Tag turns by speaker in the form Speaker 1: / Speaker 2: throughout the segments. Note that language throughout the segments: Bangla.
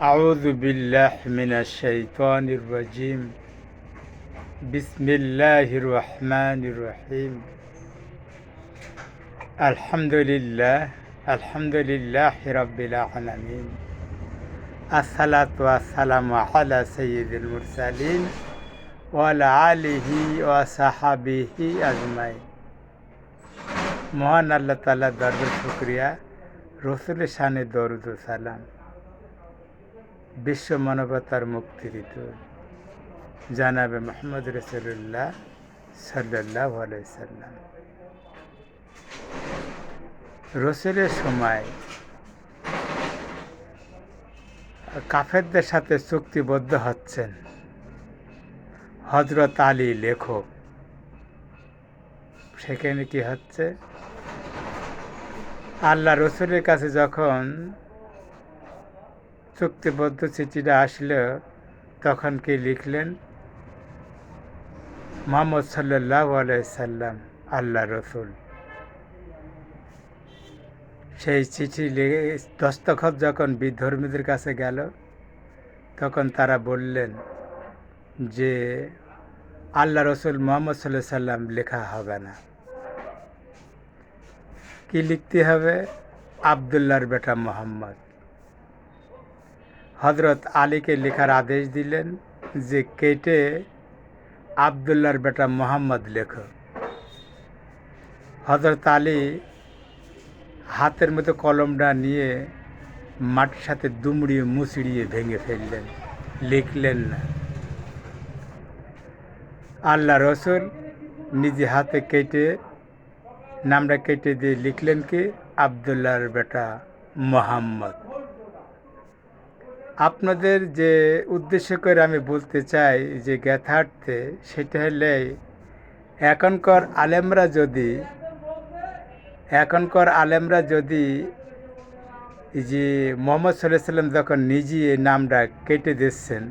Speaker 1: أعوذ بالله من الشيطان الرجيم بسم الله الرحمن الرحيم الحمد لله الحمد لله رب العالمين الصلاة والسلام على سيد المرسلين وعلى آله وصحبه أجمعين মহান আল্লাহ তালা দরবার শুক্রিয়া রসুলের শানে দরুদ ও সালাম বিশ্ব মানবতার মুক্তির জানাবে মোহাম্মদ রসুল্লাহ সাল্লাহ সাল্লাম। রসুলের সময় কাফেরদের সাথে চুক্তিবদ্ধ হচ্ছেন হজরত আলী লেখক। সেখানে কি হচ্ছে? আল্লাহ রসুলের কাছে যখন চুক্তিবদ্ধ চিঠিটা আসলো, তখন কি লিখলেন? মোহাম্মদ সাল্লাহ সাল্লাম আল্লাহ রসুল। সেই চিঠি লিখে দস্তখত যখন বিধর্মীদের কাছে গেল, তখন তারা বললেন যে আল্লাহ রসুল মোহাম্মদ সাল্লাহ সাল্লাম লেখা হবে না। কি লিখতে হবে? আবদুল্লাহর বেটা মোহাম্মদ। হজরত আলীকে লেখার আদেশ দিলেন যে কেটে আবদুল্লাহর বেটা মোহাম্মদ লেখ। হজরত আলী হাতের মতো কলমটা নিয়ে মাটির সাথে দুমড়িয়ে মুচড়িয়ে ভেঙে ফেললেন। লিখলেন না। আল্লাহ রসুল নিজে হাতে কেটে নামটা কেটে দিয়ে লিখলেন কি? আবদুল্লাহর বেটা মোহাম্মদ। আপনাদের যে উদ্দেশ্য করে আমি বলতে চাই যে জ্ঞাথার্থে সেটা হলে এখনকার আলেমরা যদি, এখনকার আলেমরা যদি যে মোহাম্মদ সাল্লাহ সাল্লাম যখন নিজে নামটা কেটে দিচ্ছেন,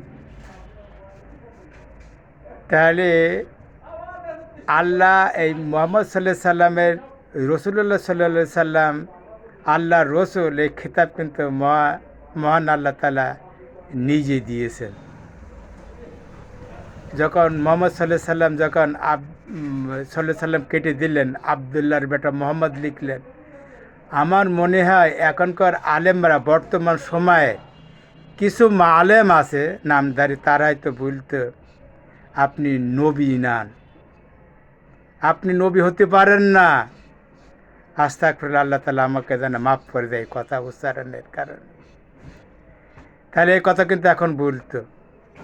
Speaker 1: তাহলে আল্লাহ এই মোহাম্মদ সাল্লাহ সাল্লামের রসুল্লাহ সাল্লা সাল্লাম আল্লাহ রসুল এই খেতাব কিন্তু মহা মহান আল্লাহ তালা নিজে দিয়েছেন। যখন মোহাম্মদ সাল্লাহ সাল্লাম যখন আব সাল্লাহ সাল্লাম কেটে দিলেন, আবদুল্লাহর বেটা মোহাম্মদ লিখলেন, আমার মনে হয় এখনকার আলেমরা বর্তমান সময়ে কিছু আলেম আছে নামধারী তারাই তো বলতো আপনি নবী নান আপনি নবী হতে পারেন না। আস্তাক আল্লাহ তালা আমাকে যেন মাফ করে দেয় কথা উচ্চারণের কারণে। তাহলে এই কথা কিন্তু এখন বলতো।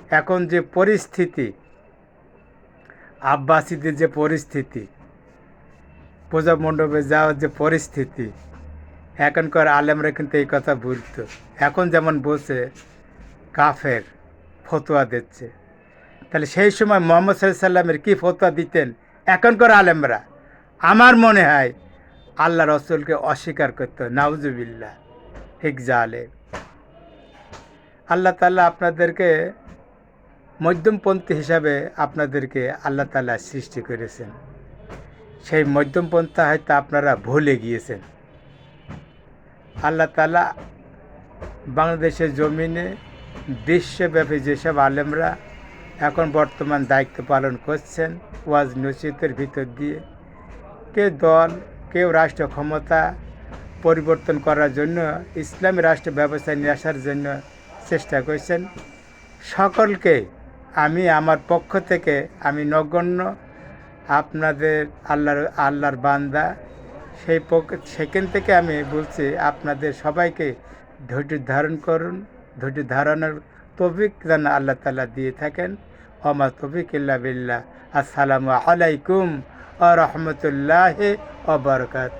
Speaker 1: এখন যে পরিস্থিতি, আব্বাসীদের যে পরিস্থিতি পূজা মণ্ডপে যাওয়ার যে পরিস্থিতি, এখনকার আলেমরা কিন্তু এই কথা বলতো। এখন যেমন বসে কাফের ফতোয়া দিচ্ছে। তাহলে সেই সময় মোহাম্মদ সাল্লামের কী ফতোয়া দিতেন এখনকার আলেমরা? আমার মনে হয় আল্লাহ রসুলকে অস্বীকার করতো নাউজুবিল্লা ঠিক জালে আল্লাহ তাল্লাহ আপনাদেরকে মধ্যমপন্থী হিসাবে আপনাদেরকে আল্লাহ তাল্লাহ সৃষ্টি করেছেন। সেই মধ্যমপন্থা হয়তো আপনারা ভুলে গিয়েছেন। আল্লাহ তালা বাংলাদেশের জমিনে বিশ্বব্যাপী যেসব আলেমরা এখন বর্তমান দায়িত্ব পালন করছেন, ওয়াজ নসিতের ভিতর দিয়ে কে দল, কেউ রাষ্ট্র ক্ষমতা পরিবর্তন করার জন্য, ইসলামী রাষ্ট্র ব্যবস্থায় নিয়ে আসার জন্য চেষ্টা করছেন। সকলকে আমি আমার পক্ষ থেকে আমি নগণ্য আপনাদের আল্লাহর আল্লাহর বান্দা। সেই পক্ষ, সেখান থেকে আমি বলছি, আপনাদের সবাইকে ধৈর্য ধারণ করুন, ধৈর্য ধারণের তবিক যেন আল্লাহ তালা দিয়ে থাকেন। অমা ইল্লা বিল্লাহ। আসসালামু আলাইকুম আ রহমতুল্লাহ ও বরকাত